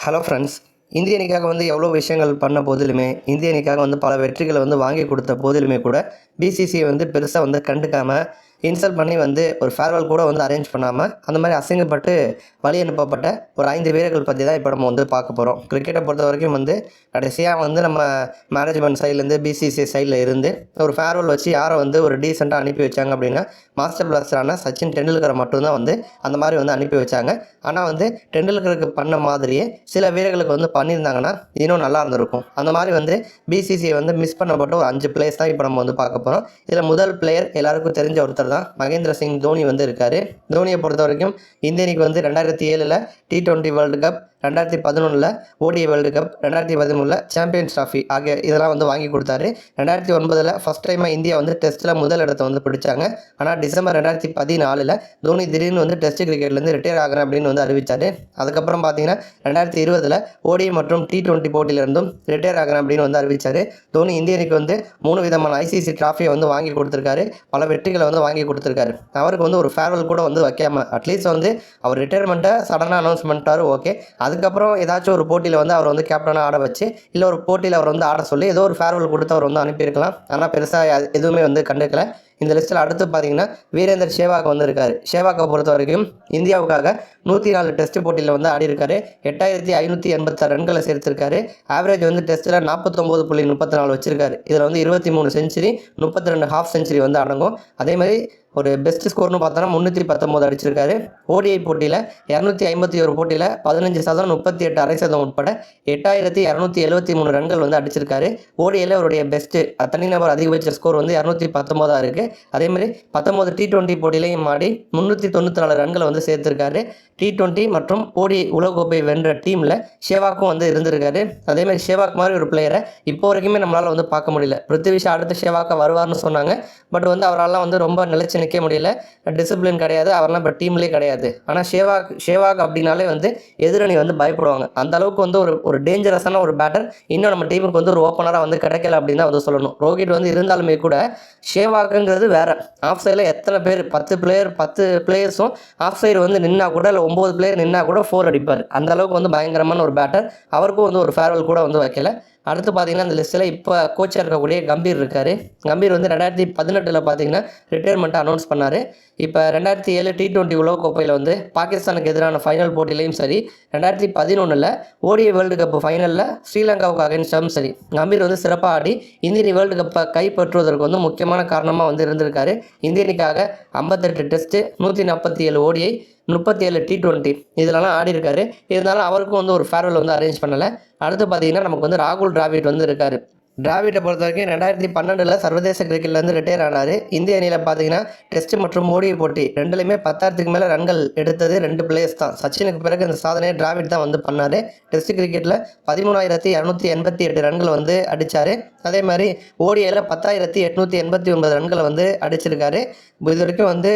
Hello friends இந்திய அணிக்காக வந்து எவ்வளோ விஷயங்கள் பண்ண போதிலுமே இந்திய அணிக்காக வந்து பல வெற்றிகளை வந்து வாங்கி கொடுத்த போதிலுமே கூட பிசிசிஐ வந்து பெருசாக வந்து கண்டுக்காமல் இன்சல்ட் பண்ணி வந்து ஒரு ஃபேர்வெல் கூட வந்து அரேஞ்ச் பண்ணாமல் அந்த மாதிரி அசிங்கப்பட்டு வழி அனுப்பப்பட்ட ஒரு ஐந்து வீரர்கள் பற்றி தான் இப்போ நம்ம வந்து பார்க்க போகிறோம் கிரிக்கெட்டை பொறுத்த வரைக்கும் வந்து கடைசியாக வந்து நம்ம மேனேஜ்மெண்ட் சைட்லேருந்து பிசிசி சைடில் இருந்து ஒரு ஃபேர்வெல் வச்சு யாரை வந்து ஒரு டீசெண்டாக அனுப்பி வச்சாங்க அப்படின்னா மாஸ்டர் பிளாஸ்டரான சச்சின் டெண்டுல்கரை மட்டும்தான் வந்து அந்த மாதிரி வந்து அனுப்பி வச்சாங்க. ஆனால் வந்து டெண்டுல்கருக்கு பண்ண மாதிரியே சில வீரர்களுக்கு வந்து பண்ணியிருந்தாங்கன்னா இன்னும் நல்லா இருந்திருக்கும். அந்த மாதிரி வந்து பிசிசிஐ வந்து மிஸ் பண்ணப்பட்ட ஒரு அஞ்சு பிளேயர்ஸ் தான் இப்போ நம்ம வந்து பார்க்க போகிறோம் இதில் முதல் பிளேயர் எல்லாருக்கும் தெரிஞ்ச ஒருத்தர் தான் மகேந்திர சிங் தோனி வந்து இருக்கார். தோனியை பொறுத்த வரைக்கும் இந்தியனுக்கு அணிக்கு வந்து ரெண்டாயிரத்தி ஏழில் டி டுவெண்ட்டி வேர்ல்டு கப் ரெண்டாயிரத்தி பதினொன்றில் ஓடிஐ வேர்ல்டு கப் ரெண்டாயிரத்தி பதிமூணில் சாம்பியன்ஸ் ட்ராஃபி ஆகிய இதெல்லாம் வந்து வாங்கி கொடுத்தாரு. ரெண்டாயிரத்தி ஒன்பதில் ஃபஸ்ட் டைமாக இந்தியா வந்து டெஸ்ட்டில் முதல் இடத்தை வந்து பிடிச்சாங்க. ஆனால் டிசம்பர் ரெண்டாயிரத்தி பதினாலில் தோனி திடீர்னு வந்து டெஸ்ட் கிரிக்கெட்லேருந்து ரிட்டையர் ஆகிறேன் அப்படின்னு வந்து அறிவித்தார் அதுக்கப்புறம் பார்த்தீங்கன்னா ரெண்டாயிரத்தி இருபதில் ஓடிஐ மற்றும் டி டுவெண்ட்டி போட்டியிலிருந்தும் ரிட்டையர் ஆகிறேன் அப்படின்னு வந்து அறிவித்தார் தோனி இந்திய வந்து மூணு விதமான ஐசிசி ட்ராஃபியை வந்து வாங்கி கொடுத்துருக்காரு. பல வெற்றிகளை வந்து வாங்கி கொடுத்துருக்காரு. அவருக்கு வந்து ஒரு ஃபேர்வெல் கூட வந்து வைக்காம அட்லீஸ்ட் வந்து அவர் ரிட்டையர்மெண்ட்டை சடனாக அனௌன்ஸ் பண்ணிட்டாரு ஓகே அதுக்கப்புறம் ஏதாச்சும் ஒரு போட்டியில் வந்து அவர் வந்து கேப்டனாக ஆட வச்சு இல்லை ஒரு போட்டியில் அவர் வந்து ஆட சொல்லி ஏதோ ஒரு ஃபேர்வெல் கொடுத்து அவர் வந்து அனுப்பியிருக்கலாம். ஆனால் பெருசாக எதுவுமே வந்து கண்டுக்கல. இந்த லிஸ்ட்டில் அடுத்து பார்த்தீங்கன்னா வீரேந்தர் சேவாக் வந்து இருக்கார் சேவாக்கை பொறுத்த வரைக்கும் இந்தியாவுக்காக நூற்றி நாலு டெஸ்ட் போட்டியில் வந்து ஆடி இருக்காரு எட்டாயிரத்தி ஐநூற்றி எண்பத்தாறு ரன்களை சேர்த்திருக்காரு. ஆவரேஜ் வந்து டெஸ்ட்டில் நாற்பத்தொம்போது புள்ளி முப்பத்தி நாலு வச்சிருக்காரு. இதில் வந்து இருபத்தி மூணு செஞ்சுரி முப்பத்தி ரெண்டு ஹாஃப் செஞ்சுரி வந்து அடங்கும். அதே மாதிரி ஒரு பெஸ்ட் ஸ்கோர்னு பார்த்தோன்னா முந்நூற்றி பத்தொம்போது அடிச்சிருக்காரு. ஓடிஐ போட்டியில் இரநூத்தி ஐம்பத்தி ஒரு போட்டியில் பதினஞ்சு சதம் முப்பத்தி எட்டு அரை சதம் உட்பட எட்டாயிரத்தி இரநூத்தி எழுபத்தி மூணு ரன்கள் வந்து அடிச்சிருக்காரு. ஓடிஐயில் அவருடைய பெஸ்ட்டு தனிநபர் அதிகபட்ச ஸ்கோர் வந்து இரநூத்தி பத்தொம்போதாக இருக்குது அதேமாதிரி பத்தொம்போது டி டுவெண்ட்டி போட்டியிலையும் ஆடி முந்நூற்றி தொண்ணூற்றி நாலு ரன்களை வந்து சேர்த்துருக்காரு. டி டுவெண்ட்டி மற்றும் ஓடி உலகக்கோப்பை வென்ற டீமில் ஷேவாக்கும் வந்து இருந்திருக்காரு. அதேமாதிரி ஷேவாக் மாதிரி ஒரு பிளேயரை இப்போ வரைக்குமே நம்மளால் வந்து பார்க்க முடியல. பிருத்திவிஷா அடுத்து ஷேவாக்கா வருவார்னு சொன்னாங்க. பட் வந்து அவரால் வந்து ரொம்ப நிலைச்சு நிற்க முடியல. டிசிப்ளின் கிடையாது அவரெல்லாம் இப்போ டீம்லேயே கிடையாது. ஆனால் ஷேவாக் ஷேவாக் அப்படின்னாலே வந்து எதிரணி வந்து பயப்படுவாங்க. அந்த அளவுக்கு வந்து ஒரு ஒரு டேஞ்சரஸான ஒரு பேட்டர் இன்னும் நம்ம டீமுக்கு வந்து ஒரு ஓப்பனராக வந்து கிடைக்கல அப்படின்னு தான் வந்து சொல்லணும். ரோஹித் வந்து இருந்தாலுமே கூட ஷேவாக்குங்கிறது வேற. ஆஃப் சைடில் எத்தனை பேர் பத்து பிளேயர் பத்து பிளேயர்ஸும் ஆஃப் சைடு வந்து நின்னா கூட இல்லை ஒம்பது பிளேயர் நின்னா கூட ஃபோர் அடிப்பார். அந்த அளவுக்கு வந்து பயங்கரமான ஒரு பேட்டர் அவருக்கும் வந்து ஒரு ஃபேர்வெல் கூட வந்து வைக்கல. அடுத்து பார்த்தீங்கன்னா அந்த லிஸ்ட்டில் இப்போ கோச்சாக இருக்கக்கூடிய கம்பீர் இருக்கார். கம்பீர் வந்து ரெண்டாயிரத்தி பதினெட்டில் பார்த்தீங்கன்னா ரிட்டையர்மெண்ட்டை அனௌன்ஸ் பண்ணார். இப்போ ரெண்டாயிரத்தி ஏழு டி டுவெண்ட்டி உலகக்கோப்பையில் வந்து பாகிஸ்தானுக்கு எதிரான ஃபைனல் போட்டியிலையும் சரி ரெண்டாயிரத்தி பதினொன்றில் ஓடிஐ வேர்ல்டு கப் ஃபைனலில் ஸ்ரீலங்காவுக்கு அகேன்ஸ்டாகவும் சரி. கம்பீர் வந்து சிறப்பாக ஆடி இந்திய வேர்ல்டு கப்பை கைப்பற்றுவதற்கு வந்து முக்கியமான காரணமாக வந்து இருந்திருக்காரு. இந்தியனுக்காக ஐம்பத்தெட்டு டெஸ்ட்டு நூற்றி நாற்பத்தி ஏழு ஓடிஐ முப்பத்தி ஏழு டி டுவெண்ட்டி இதிலலாம் ஆடி இருக்காரு இருந்தாலும் அவருக்கும் வந்து ஒரு ஃபேர்வெல் வந்து அரேஞ்ச் பண்ணலை. அடுத்து பார்த்தீங்கன்னா நமக்கு வந்து ராகுல் டிராவிட் வந்து இருக்கார். டிராவிட்டை பொறுத்த வரைக்கும் ரெண்டாயிரத்தி பன்னெண்டில் சர்வதேச கிரிக்கெட்லேருந்து ரிட்டையர் ஆனார். இந்திய அணியில் பார்த்தீங்கன்னா டெஸ்ட் மற்றும் மோடி போட்டி ரெண்டுலையுமே பத்தாயிரத்துக்கு மேலே ரன்கள் எடுத்தது ரெண்டு பிளேயர்ஸ் தான். சச்சினுக்கு பிறகு இந்த சாதனையை டிராவிட் தான் வந்து பண்ணார். டெஸ்ட் கிரிக்கெட்டில் பதிமூணாயிரத்தி இரநூத்தி எண்பத்தி எட்டு ரன்கள் வந்து அடித்தார் அதே மாதிரி ஓடியில் பத்தாயிரத்தி எட்நூற்றி எண்பத்தி ஒன்பது ரன்களை வந்து அடிச்சிருக்காரு. இது வரைக்கும் வந்து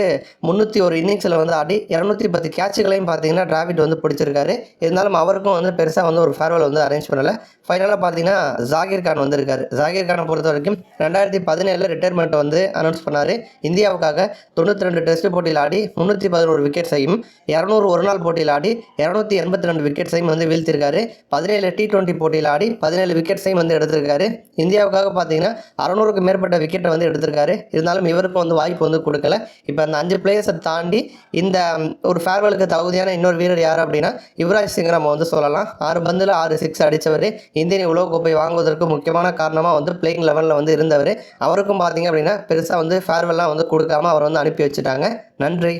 முந்நூற்றி ஒரு இன்னிங்ஸில் வந்து ஆடி இரநூத்தி பத்து கேட்சுகளையும் பார்த்தீங்கன்னா டிராவிட் வந்து பிடிச்சிருக்காரு. இருந்தாலும் அவருக்கும் வந்து பெருசாக வந்து ஒரு ஃபேர்வெல் வந்து அரேஞ்ச் பண்ணலை. ஃபைனலாக பார்த்தீங்கன்னா ஜாகிர் கான் வந்திருக்காரு ஜாகிர் கானை பொறுத்த வரைக்கும் ரெண்டாயிரத்தி பதினேழில் ரிட்டையர்மெண்ட் வந்து அனௌன்ஸ் பண்ணார். இந்தியாவுக்காக தொண்ணூற்றி ரெண்டு டெஸ்ட் போட்டியில் ஆடி முந்நூற்றி பதினோரு விக்கெட்ஸையும் இரநூறு ஒரு நாள் போட்டியில் ஆடி இரநூத்தி எண்பத்தி ரெண்டு விக்கெட்ஸையும் வந்து வீழ்த்திருக்காரு. பதினேழு டி டுவெண்ட்டி போட்டியில் ஆடி பதினேழு விக்கெட்ஸையும் வந்து எடுத்திருக்காரு. இந்தியாவுக்காக பார்த்தீங்கன்னா அறநூறுக்கு மேற்பட்ட விக்கெட்டை வந்து எடுத்திருக்காரு. இருந்தாலும் இவருக்கும் வந்து வாய்ப்பு வந்து கொடுக்கல. இப்போ அந்த அஞ்சு பிளேயர்ஸை தாண்டி இந்த ஒரு ஃபேர்வெலுக்கு தகுதியான இன்னொரு வீரர் யார் அப்படின்னா யுவராஜ் சிங் நம்ம வந்து சொல்லலாம். ஆறு பந்தில் ஆறு சிக்ஸ் அடித்தவர் இந்தியன் உலகக்கோப்பை வாங்குவதற்கு முக்கியமான காரணமாக வந்து பிளேயிங் லெவலில் வந்து இருந்தவர். அவருக்கும் பார்த்தீங்க அப்படின்னா பெருசாக வந்து ஃபேர்வெல்லாம் வந்து கொடுக்காம அவர் வந்து அனுப்பி வச்சுட்டாங்க. நன்றி.